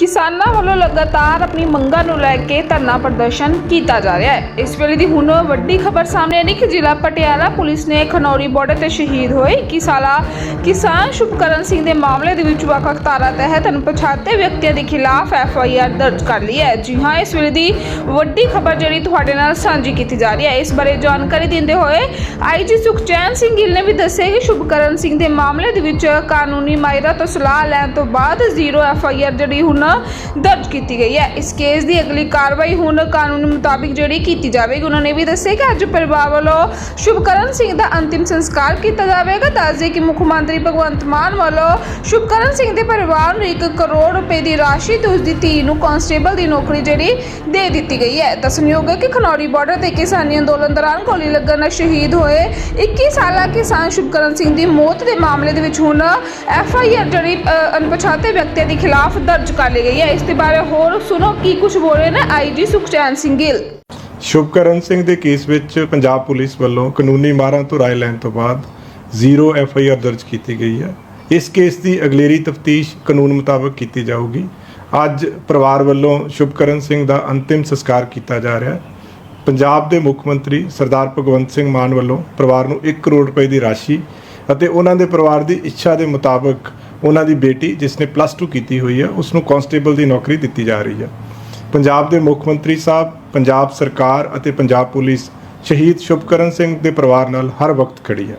ਕਿਸਾਨਾਂ ਵੱਲੋਂ ਲਗਾਤਾਰ ਆਪਣੀ ਮੰਗਾਂ ਨੂੰ ਲੈ ਕੇ ਧਰਨਾ ਪ੍ਰਦਰਸ਼ਨ ਕੀਤਾ ਜਾ ਰਿਹਾ ਹੈ। ਇਸ ਵੇਲੇ ਦੀ ਹੁਣ ਵੱਡੀ ਖਬਰ ਸਾਹਮਣੇ ਆਈ ਕਿ ਜ਼ਿਲ੍ਹਾ ਪਟਿਆਲਾ ਪੁਲਿਸ ਨੇ ਖਨੌਰੀ ਬਾਰਡਰ ਤੇ ਸ਼ਹੀਦ ਹੋਏ। ਇੱਕੀ ਸਾਲਾ ਕਿਸਾਨ ਸ਼ੁਭਕਰਨ ਸਿੰਘ ਦੇ ਮਾਮਲੇ ਦੇ ਵਿੱਚ ਵੱਖ-ਵੱਖ ਧਾਰਾ ਤਹਿਤ ਅਣਪਛਾਤੇ ਵਿਅਕਤੀਆਂ ਦੇ ਖਿਲਾਫ ਐਫ ਆਈ ਆਰ ਦਰਜ ਕਰ ਲਈ ਹੈ। ਜੀ ਹਾਂ, ਇਸ ਵੇਲੇ ਦੀ ਵੱਡੀ ਖਬਰ ਜਿਹੜੀ ਤੁਹਾਡੇ ਨਾਲ ਸਾਂਝੀ ਕੀਤੀ ਜਾ ਰਹੀ ਹੈ। ਇਸ ਬਾਰੇ ਜਾਣਕਾਰੀ ਦਿੰਦੇ ਹੋਏ ਆਈਜੀ ਸੁਖਚੈਨ ਸਿੰਘ ਗਿੱਲ ਨੇ ਵੀ ਦੱਸਿਆ ਕਿ ਸ਼ੁਭਕਰਨ ਸਿੰਘ ਦੇ ਮਾਮਲੇ ਦੇ ਵਿੱਚ ਕਾਨੂੰਨੀ ਮਾਇਰਾ ਤੋਂ ਸਲਾਹ ਲੈਣ ਤੋਂ ਬਾਅਦ ਜ਼ੀਰੋ ਐਫ ਆਈ ਆਰ ਜਿਹੜੀ ਹੁਣ ਦਰਜ ਕੀਤੀ ਗਈ ਹੈ। ਇਸ ਕੇਸ ਦੀ ਅਗਲੀ ਕਾਰਵਾਈ ਹੁਣ ਕਾਨੂੰਨ ਮੁਤਾਬਿਕ ਜਿਹੜੀ ਕੀਤੀ ਜਾਵੇਗੀ, ਉਹਨਾਂ ਨੇ ਵੀ ਦੱਸਿਆ ਕਿ ਅੱਜ ਪਰਿਵਾਰ ਵੱਲੋਂ ਸ਼ੁਭਕਰਨ ਸਿੰਘ ਦਾ ਅੰਤਿਮ ਸੰਸਕਾਰ ਕੀਤਾ ਜਾਵੇਗਾ। ਦੱਸਦੇ ਕਿ ਮੁੱਖ ਮੰਤਰੀ ਭਗਵੰਤ ਮਾਨ ਵੱਲੋਂ ਸ਼ੁਭਕਰਨ ਸਿੰਘ ਦੇ ਪਰਿਵਾਰ ਨੂੰ 1 ਕਰੋੜ ਰੁਪਏ ਦੀ ਰਾਸ਼ੀ ਤੇ ਉਸ ਦੀ ਧੀ ਨੂੰ ਕਾਂਸਟੇਬਲ ਦੀ ਨੌਕਰੀ ਜਿਹੜੀ ਦੇ ਦਿੱਤੀ ਗਈ ਹੈ। ਦੱਸਣਯੋਗ ਹੈ ਕਿ ਖਨੌਰੀ ਬਾਰਡਰ ਤੇ ਕਿਸਾਨੀ ਅੰਦੋਲਨ ਦੌਰਾਨ ਗੋਲੀ ਲੱਗਣ ਨਾਲ ਸ਼ਹੀਦ ਹੋਏ 21 ਸਾਲਾ ਕਿਸਾਨ ਸ਼ੁਭਕਰਨ ਸਿੰਘ ਦੀ ਮੌਤ ਦੇ ਮਾਮਲੇ ਦੇ ਵਿੱਚ ਹੁਣ ਐਫ ਆਈ ਆਰ ਜਿਹੜੀ ਅਣਪਛਾਤੇ ਵਿਅਕਤੀਆਂ ਦੇ ਖਿਲਾਫ ਦਰਜ ਕਰ ਲਈ ਗਈ ਹੈ। ਇਸ ਦੇ ਬਾਰੇ ਹੋਰ ਸੁਣੋ ਕੀ ਕੁਝ ਬੋਲ ਰਹੇ ਨੇ ਆਈਜੀ ਸੁਖਚੈਨ ਸਿੰਘ ਗਿੱਲ। ਸ਼ੁਭਕਰਨ ਸਿੰਘ ਦੇ ਕੇਸ ਵਿੱਚ ਪੰਜਾਬ ਪੁਲਿਸ ਵੱਲੋਂ ਕਾਨੂੰਨੀ ਮਾਰਾਂ ਤੋਂ ਰਾਏ ਲੈਣ ਤੋਂ ਬਾਅਦ ਜ਼ੀਰੋ ਐਫ ਆਈ ਆਰ ਦਰਜ ਕੀਤੀ ਗਈ ਹੈ। ਇਸ ਕੇਸ ਦੀ ਅਗਲੇਰੀ ਤਫਤੀਸ਼ ਕਾਨੂੰਨ ਮੁਤਾਬਕ ਕੀਤੀ ਜਾਊਗੀ। ਅੱਜ ਪਰਿਵਾਰ ਵੱਲੋਂ ਸ਼ੁਭਕਰਨ ਸਿੰਘ ਦਾ ਅੰਤਿਮ ਸੰਸਕਾਰ ਕੀਤਾ ਜਾ ਰਿਹਾ ਹੈ। ਪੰਜਾਬ ਦੇ ਮੁੱਖ ਮੰਤਰੀ ਸਰਦਾਰ ਭਗਵੰਤ ਸਿੰਘ ਮਾਨ ਵੱਲੋਂ ਪਰਿਵਾਰ ਨੂੰ 1 ਕਰੋੜ ਰੁਪਏ ਦੀ ਰਾਸ਼ੀ ਅਤੇ ਉਹਨਾਂ ਦੇ ਪਰਿਵਾਰ ਦੀ ਇੱਛਾ ਦੇ ਮੁਤਾਬਕ ਉਹਨਾਂ ਦੀ ਬੇਟੀ ਜਿਸ ਨੇ ਪਲੱਸ 2 ਕੀਤੀ ਹੋਈ ਹੈ ਉਸ ਨੂੰ ਕਾਂਸਟੇਬਲ ਦੀ ਨੌਕਰੀ ਦਿੱਤੀ ਜਾ ਰਹੀ ਹੈ। ਪੰਜਾਬ ਦੇ ਮੁੱਖ ਮੰਤਰੀ ਸਾਹਿਬ, ਪੰਜਾਬ ਸਰਕਾਰ ਅਤੇ ਪੰਜਾਬ ਪੁਲਿਸ ਸ਼ਹੀਦ ਸ਼ੁਭਕਰਨ ਸਿੰਘ ਦੇ ਪਰਿਵਾਰ ਨਾਲ ਹਰ ਵਕਤ ਖੜੀ ਹੈ।